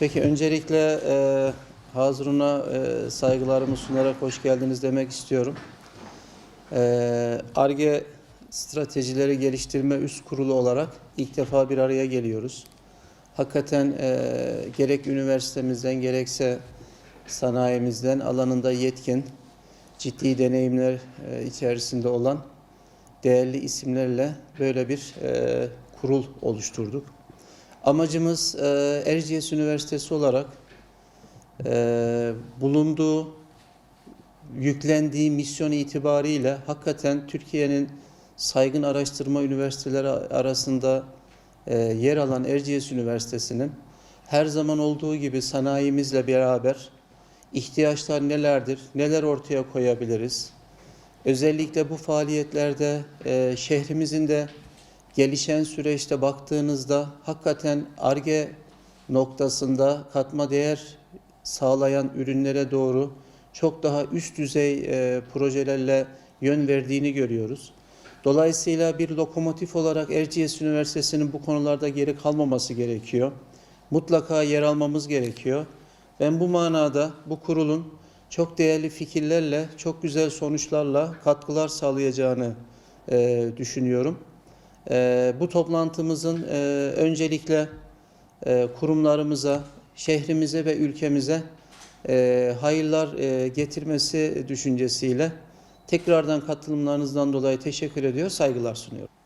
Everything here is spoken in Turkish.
Peki öncelikle e, Hazırun'a e, saygılarımı sunarak hoş geldiniz demek istiyorum. E, ARGE Stratejileri Geliştirme Üst Kurulu olarak ilk defa bir araya geliyoruz. Hakikaten e, gerek üniversitemizden gerekse sanayimizden alanında yetkin, ciddi deneyimler e, içerisinde olan değerli isimlerle böyle bir e, kurul oluşturduk. Amacımız e, Erciyes Üniversitesi olarak e, bulunduğu, yüklendiği misyon itibariyle hakikaten Türkiye'nin saygın araştırma üniversiteleri arasında e, yer alan Erciyes Üniversitesi'nin her zaman olduğu gibi sanayimizle beraber ihtiyaçlar nelerdir, neler ortaya koyabiliriz? Özellikle bu faaliyetlerde e, şehrimizin de gelişen süreçte baktığınızda hakikaten ARGE noktasında katma değer sağlayan ürünlere doğru çok daha üst düzey e, projelerle yön verdiğini görüyoruz. Dolayısıyla bir lokomotif olarak Erciyes Üniversitesi'nin bu konularda geri kalmaması gerekiyor. Mutlaka yer almamız gerekiyor. Ben bu manada bu kurulun çok değerli fikirlerle, çok güzel sonuçlarla katkılar sağlayacağını e, düşünüyorum. E, bu toplantımızın e, öncelikle e, kurumlarımıza, şehrimize ve ülkemize e, hayırlar getirmesi düşüncesiyle tekrardan katılımlarınızdan dolayı teşekkür ediyor, saygılar sunuyorum.